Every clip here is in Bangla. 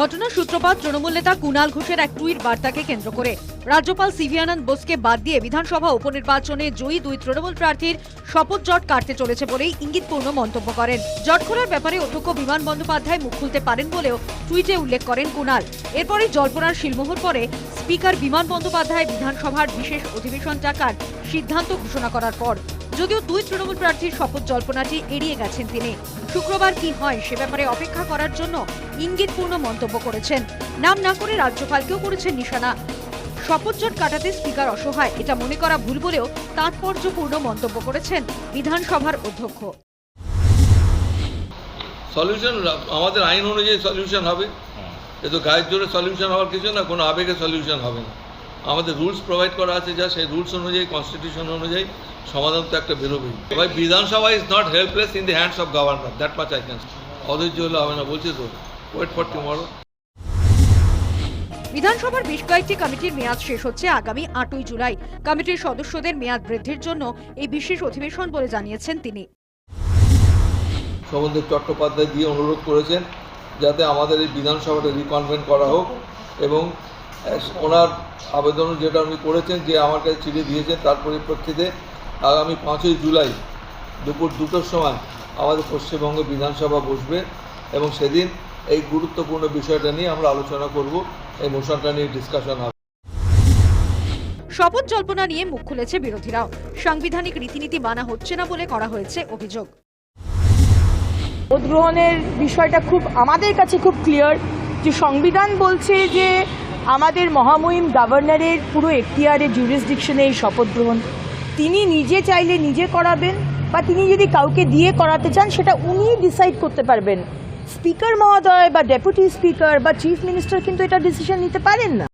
ঘটনার সূত্রপাত, তৃণমূল নেতা কুণাল ঘোষের এক টুইট বার্তাকে কেন্দ্র করে। রাজ্যপাল সিভি আনন্দ বোসকে বাদ দিয়ে বিধানসভা উপনির্বাচনে জয়ী দুই তৃণমূল প্রার্থীর শপথ জট কাটতে চলেছে বলেই ইঙ্গিতপূর্ণ মন্তব্য করেন। জট খোলার ব্যাপারে অধ্যক্ষ বিমান বন্দ্যোপাধ্যায় মুখ খুলতে পারেন বলেও টুইটে উল্লেখ করেন কুণাল। এরপরই জল্পনার শিলমোহর পরে স্পিকার বিমান বন্দ্যোপাধ্যায় বিধানসভার বিশেষ অধিবেশন ডাকার সিদ্ধান্ত ঘোষণা করার পর। যদিও দুই তৃণমূল প্রার্থীর শপথ জল্পনাটি এড়িয়ে গেছেন তিনি। শুক্রবার কি হয় সে ব্যাপারে অপেক্ষা করার জন্য ইঙ্গিতপূর্ণ মন্তব্য করেছেন। নাম না করে রাজ্যপালকেও করেছেন নিশানা। শপথ জট কাটাতে স্পিকার অসহায় এটা মনে করা ভুল বলেও তাৎপর্যপূর্ণ মন্তব্য করেছেন বিধানসভার অধ্যক্ষ। সলিউশন আমাদের আইন অনুযায়ী সলিউশন হবে। এ তো গায়ের জোরে সলিউশন হওয়ার কিছু না কোনো আবেগে সলিউশন হবে না। আমাদের রুলস প্রোভাইড করা আছে যা সেই রুলস অনুযায়ী কনস্টিটিউশন অনুযায়ী সমাধান তো একটা বেরোবেই। ভাই Vidhansabha is not helpless in the hands of government that much I can অধৈর্য হলে হবে না বলছি তো। ওয়েট ফর টুমরো বিধানসভার বেশ কয়েকটি কমিটির মেয়াদ শেষ হচ্ছে আগামী আটই জুলাই। কমিটির সদস্যদের মেয়াদ বৃদ্ধির জন্য এই বিশেষ অধিবেশন বলে জানিয়েছেন তিনি। শোভনদেব চট্টোপাধ্যায় দিয়ে অনুরোধ করেছেন যাতে আমাদের এই বিধানসভাটা রিকনভেন্ট করা হোক এবং ওনার আবেদন যেটা উনি করেছেন যে আমার কাছে চিঠি দিয়েছেন তার পরিপ্রেক্ষিতে আগামী পাঁচই জুলাই দুপুর দুটোর সময় আমাদের পশ্চিমবঙ্গ বিধানসভা বসবে এবং সেদিন এই গুরুত্বপূর্ণ বিষয়টা নিয়ে আমরা আলোচনা করব। এই মোশনটা নিয়ে ডিসকাশন হবে। শপথ জল্পনা নিয়ে মুখ খুলেছে বিরোধীরাও সাংবিধানিক রীতিনীতি মানা হচ্ছে না বলে করা হয়েছে অভিযোগ। ভোট গ্রহণের বিষয়টা খুব আমাদের কাছে খুব ক্লিয়ার যে সংবিধান বলছে যে আমাদের মহামহিম গভর্নরের পুরো এখতিয়ারে জুরিসডিকশনে এই শপথ গ্রহণ। তিনি নিজে চাইলে নিজে করাবেন বা তিনি যদি কাউকে দিয়ে করাতে চান, সেটা উনি ডিসাইড করতে পারবেন। স্পিকার মহোদয় বা ডেপুটি স্পিকার বা চিফ মিনিস্টার কিন্তু এটা ডিসিশন নিতে পারেন না।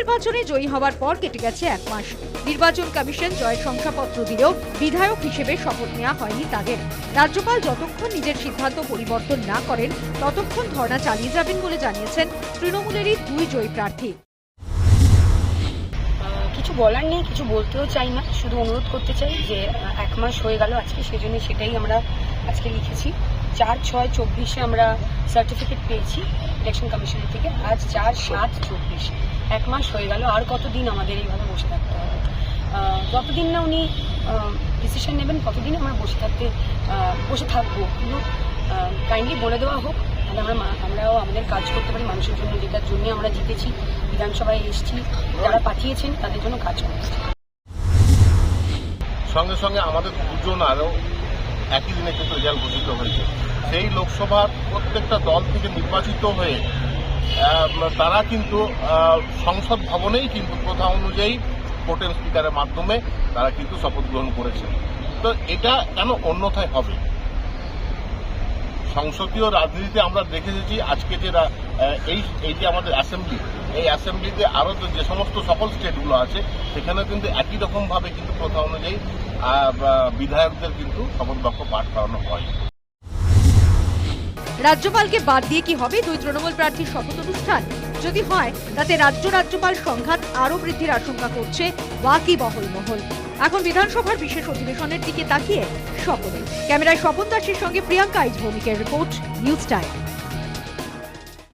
উপনির্বাচনে জয়ী হওয়ার পর কেটে গেছে এক মাস। নির্বাচন কমিশন জয়ের শংসাপত্র দিলেও বিধায়ক হিসেবে শপথ নেওয়া হয়নি তাদের। রাজ্যপাল যতক্ষণ নিজের সিদ্ধান্ত পরিবর্তন না করেন, ততক্ষণ ধর্ণা চালিয়ে যাবেন বলে জানিয়েছেন তৃণমূলেরই দুই জয়ী প্রার্থী। কিছু বলার নেই, কিছু বলতেও চাই না। শুধু অনুরোধ করতে চাই যে এক মাস হয়ে গেল আজকে সেই জন্য সেটাই আমরা আজকে লিখেছি। চার ছয় চব্বিশে আমরা সার্টিফিকেট পেয়েছি ইলেকশন কমিশনের থেকে। আজ চার সাত চব্বিশ। এক মাস হয়ে গেল, আর কতদিন আমাদের এইভাবে বসে থাকতে হবে? যতদিন না উনি ডিসিশন নেবেন কতদিন আমরা বসে থাকতে বসে থাকব। কিন্তু কাইন্ডলি বলে দেওয়া হোক, তাহলে আমরা আমরাও আমাদের কাজ করতে পারি, মানুষের জন্য যেটার জন্য আমরা জিতেছি, বিধানসভায় এসেছি, যারা পাঠিয়েছেন, তাদের জন্য কাজ করছি। সঙ্গে সঙ্গে আমাদের দুজন আরও একই দিনে কিন্তু রেজাল্ট ঘোষিত হয়েছে। সেই লোকসভার প্রত্যেকটা দল থেকে নির্বাচিত হয়ে তারা কিন্তু সংসদ ভবনেই কিন্তু প্রথা অনুযায়ী ভোটের স্পিকারের মাধ্যমে তারা কিন্তু শপথ গ্রহণ করেছে। তো এটা কেন অন্যথায় হবে? সংসদীয় রাজনীতিতে আমরা দেখে এসেছি আজকে যে এই এই যে আমাদের অ্যাসেম্বলি, এই অ্যাসেম্বলিতে আরও যে সমস্ত সকল স্টেটগুলো আছে সেখানে কিন্তু একই রকমভাবে কিন্তু প্রথা অনুযায়ী বিধায়কদের কিন্তু শপথ বাক্য পাঠ করানো হয়। রাজ্যপালকে বাদ দিয়ে কি হবে? দুই তৃণমূল প্রার্থীর শপথ অনুষ্ঠান যদি হয়, তাতে রাজ্য রাজ্যপাল সংঘাত আরও বৃদ্ধির আশঙ্কা করছে বাকি বহল মহল এখন বিধানসভার বিশেষ অধিবেশনের দিকে তাকিয়ে সকলে। ক্যামেরায় স্বপন দাসের সঙ্গে প্রিয়াঙ্কা আইজ ভৌমিকের রিপোর্ট, নিউজ টাইম।